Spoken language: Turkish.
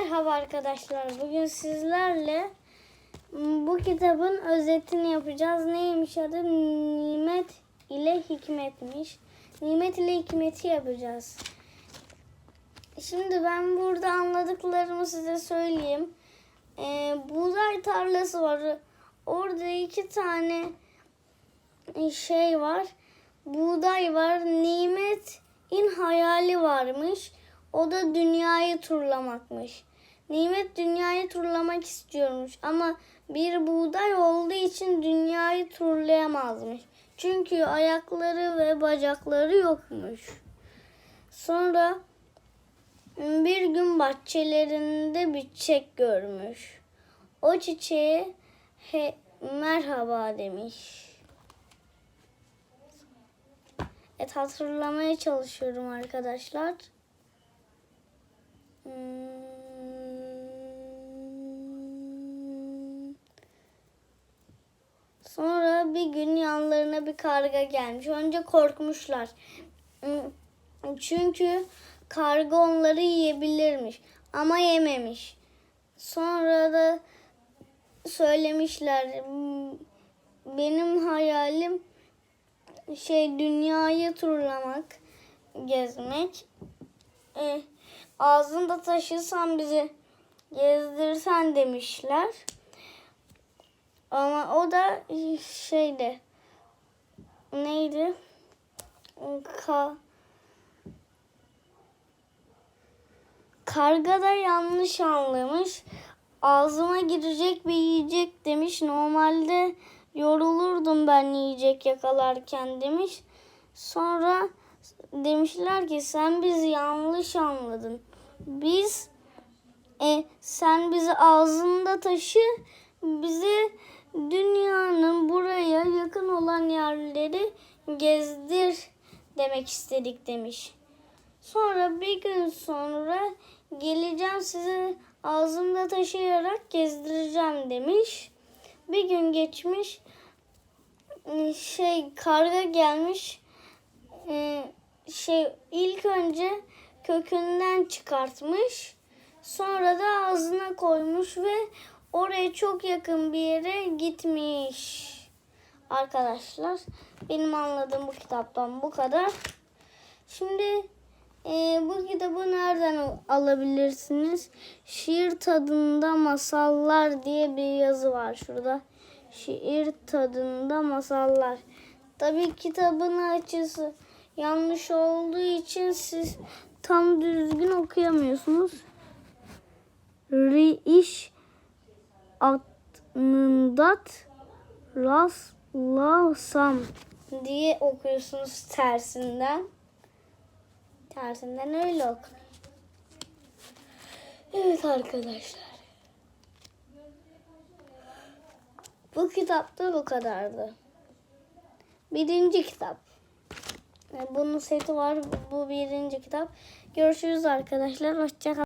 Merhaba arkadaşlar. Bugün sizlerle bu kitabın özetini yapacağız. Neymiş adı? Nimet ile hikmetmiş. Nimet ile hikmeti yapacağız. Şimdi ben burada anladıklarımı size söyleyeyim. Ee, buğday tarlası var. Orada iki tane şey var. Buğday var. Nimet'in hayali varmış. O da dünyayı turlamakmış. Nimet dünyayı turlamak istiyormuş ama bir buğday olduğu için dünyayı turlayamazmış. Çünkü ayakları ve bacakları yokmuş. Sonra bir gün bahçelerinde bir çiçek görmüş. O çiçeğe he, merhaba demiş. Evet hatırlamaya çalışıyorum arkadaşlar. Sonra bir gün yanlarına bir karga gelmiş. Önce korkmuşlar. Çünkü karga onları yiyebilirmiş ama yememiş. Sonra da söylemişler "Hmm, benim hayalim şey dünyayı turlamak, gezmek. E, ağzında taşırsan bizi gezdirsen demişler. Ama o da şeyde neydi? Ka Karga da yanlış anlamış. Ağzıma girecek bir yiyecek demiş. Normalde yorulurdum ben yiyecek yakalarken demiş. Sonra demişler ki sen bizi yanlış anladın. Biz e, sen bizi ağzında taşı bize gezdir demek istedik demiş. Sonra bir gün sonra geleceğim sizi ağzımda taşıyarak gezdireceğim demiş. Bir gün geçmiş şey karga gelmiş şey ilk önce kökünden çıkartmış. Sonra da ağzına koymuş ve oraya çok yakın bir yere gitmiş. Arkadaşlar benim anladığım bu kitaptan bu kadar. Şimdi e, bu kitabı nereden alabilirsiniz? Şiir tadında masallar diye bir yazı var şurada. Şiir tadında masallar. Tabii kitabın açısı yanlış olduğu için siz tam düzgün okuyamıyorsunuz. Riiş atnındat rastlasam diye okuyorsunuz tersinden. Tersinden öyle okun. Evet arkadaşlar. Bu kitapta bu kadardı. Birinci kitap. Bunun seti var. Bu birinci kitap. Görüşürüz arkadaşlar. Hoşçakalın.